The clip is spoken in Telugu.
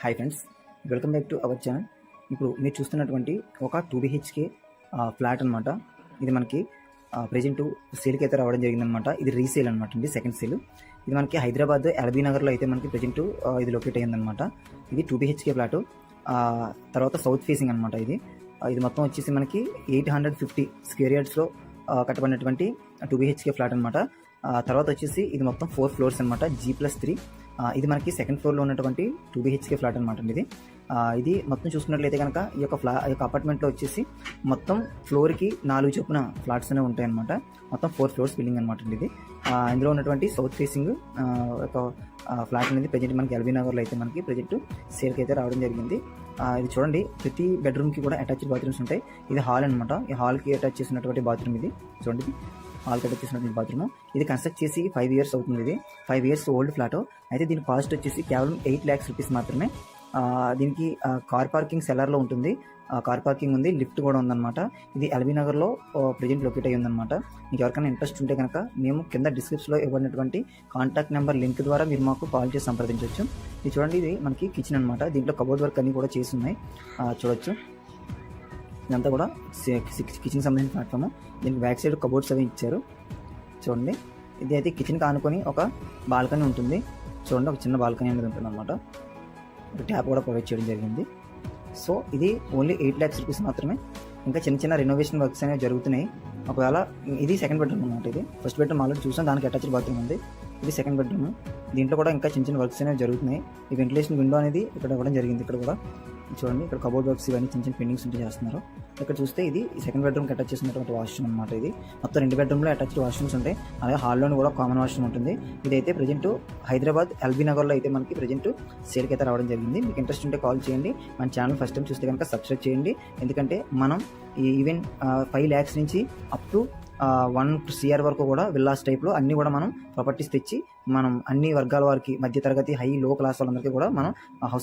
Hi friends welcome back to our channel ఇప్పుడు మీరు చూస్తున్నటువంటి ఒక టూ బిహెచ్కే ఫ్లాట్ అనమాట ఇది మనకి ప్రజెంట్ సేల్కి అయితే రావడం జరిగిందనమాట ఇది రీసేల్ అనమాట అండి సెకండ్ సేల్ ఇది మనకి హైదరాబాద్ ఎల్బీ నగర్లో అయితే మనకి ప్రజెంట్ ఇది లొకేట్ అయ్యిందనమాట ఇది టూ బిహెచ్కే ఫ్లాట్ తర్వాత సౌత్ ఫేసింగ్ అనమాట ఇది. ఇది మొత్తం వచ్చేసి మనకి ఎయిట్ హండ్రెడ్ ఫిఫ్టీ స్క్వేర్ యార్డ్స్లో కట్టబడినటువంటి టూ బిహెచ్కే ఫ్లాట్ అనమాట తర్వాత వచ్చేసి ఇది మొత్తం ఫోర్ ఫ్లోర్స్ అనమాట జీ ప్లస్ త్రీ ఇది మనకి సెకండ్ ఫ్లోర్లో ఉన్నటువంటి టూ బిహెచ్కే ఫ్లాట్ అనమాట అండి ఇది. ఇది మొత్తం చూసుకున్నట్లయితే కనుక ఈ యొక్క ఫ్లా ఈ యొక్క అపార్ట్మెంట్లో వచ్చేసి మొత్తం ఫ్లోర్కి నాలుగు చొప్పున ఫ్లాట్స్ అనేవి ఉంటాయి మొత్తం ఫోర్ ఫ్లోర్స్ బిల్డింగ్ అనమాట అండి ఇది. ఇందులో ఉన్నటువంటి సౌత్ ఫేసింగ్ ఒక ఫ్లాట్ అనేది ప్రజెంట్ మనకి ఎల్బీ నగర్లో అయితే మనకి ప్రజెంట్ సేల్కి అయితే రావడం జరిగింది. ఇది చూడండి ప్రతి బెడ్రూమ్కి కూడా అటాచ్డ్ బాత్రూమ్స్ ఉంటాయి. ఇది హాల్ అనమాట ఈ హాల్కి అటాచ్ చేసినటువంటి బాత్రూమ్ ఇది. చూడండి ఇది హాల్కి బాత్రూమ్. ఇది కన్స్ట్రక్ట్ చేసి ఫైవ్ ఇయర్స్ అవుతుంది ఇది. ఫైవ్ ఇయర్స్ ఓల్డ్ ఫ్లాట్ అయితే దీని కాస్ట్ వచ్చేసి కేవలం ఎయిట్ ల్యాక్స్ రూపీస్ మాత్రమే. ఆ, దీనికి కార్ పార్కింగ్ సెలర్లో ఉంటుంది. కార్ పార్కింగ్ ఉంది. లిఫ్ట్ కూడా ఉందన్నమాట. ఇది ఎల్బీ నగర్లో ప్రజెంట్ లొకేట్ అయ్యి ఉందన్నమాట. మీకు ఎవరికైనా ఇంట్రెస్ట్ ఉంటే కనుక మేము కింద డిస్క్రిప్షన్లో ఇవ్వనటువంటి కాంటాక్ట్ నెంబర్ లింక్ ద్వారా మీరు మాకు కాల్ చేసి సంప్రదించవచ్చు. ఇది చూడండి ఇది మనకి కిచెన్ అనమాట దీంట్లో కబోర్డ్ వర్క్ అన్నీ కూడా చేసి ఉన్నాయి. చూడొచ్చు. ఇదంతా కూడా కిచెన్ సంబంధించిన ప్లాట్ఫామ్ దీనికి బ్యాక్ సైడ్ కబోర్డ్స్ అవి ఇచ్చారు. చూడండి. ఇది అయితే కిచెన్కి ఆనుకొని ఒక బాల్కనీ ఉంటుంది. చూడండి ఒక చిన్న బాల్కనీ అనేది ఉంటుంది అనమాట ఒక ట్యాప్ కూడా ప్రొవైడ్ చేయడం జరిగింది. సో ఇది ఓన్లీ ఎయిట్ ల్యాక్స్ రూపీస్ మాత్రమే. ఇంకా చిన్న చిన్న రెనోవేషన్ వర్క్స్ అనేవి జరుగుతున్నాయి. ఒకవేళ ఇది సెకండ్ బెడ్రూమ్ అనమాట ఇది. ఫస్ట్ బెడ్రూమ్ ఆల్రెడీ చూసాం దానికి అటాచ్డ్ బాత్రూమ్ ఉంది. ఇది సెకండ్ బెడ్రూమ్ దీంట్లో కూడా ఇంకా చిన్న చిన్న వర్క్స్ అనేవి జరుగుతున్నాయి. ఈ వెంటిలేషన్ విండో అనేది ఇక్కడ ఇవ్వడం జరిగింది ఇక్కడ కూడా. చూడండి. ఇక్కడ కబోర్డ్ వర్క్స్ ఇవన్నీ చిన్న చిన్న పెండింగ్స్ ఉంటే చేస్తున్నారు. ఇక్కడ చూస్తే ఇది సెకండ్ బెడ్రూమ్కి అటాచ్ చేసినటువంటి వాష్రూమ్ అనమాట ఇది. మొత్తం రెండు బెడ్రూమ్లో అటాచ్డ్ వాష్రూమ్స్ ఉంటాయి. అలాగే హాల్లోని కూడా కామన్ వాష్రూమ్ ఉంటుంది. ఇదైతే ప్రజెంట్ హైదరాబాద్ ఎల్బీ నగర్లో అయితే మనకి ప్రజెంట్ సేల్కి అయితే రావడం జరిగింది. మీకు ఇంట్రెస్ట్ ఉంటే కాల్ చేయండి. మన ఛానల్ ఫస్ట్ టైం చూస్తే కనుక సబ్స్క్రైబ్ చేయండి. ఎందుకంటే మనం ఈవెన్ ఫైవ్ ల్యాక్స్ నుంచి అప్ టు వన్ సిఆర్ వరకు కూడా విల్లాస్ టైప్లో అన్నీ కూడా మనం ప్రాపర్టీస్ తెచ్చి మనం అన్ని వర్గాల వారికి మధ్య తరగతి హై లో క్లాస్ వాళ్ళందరికీ కూడా మనం హౌస్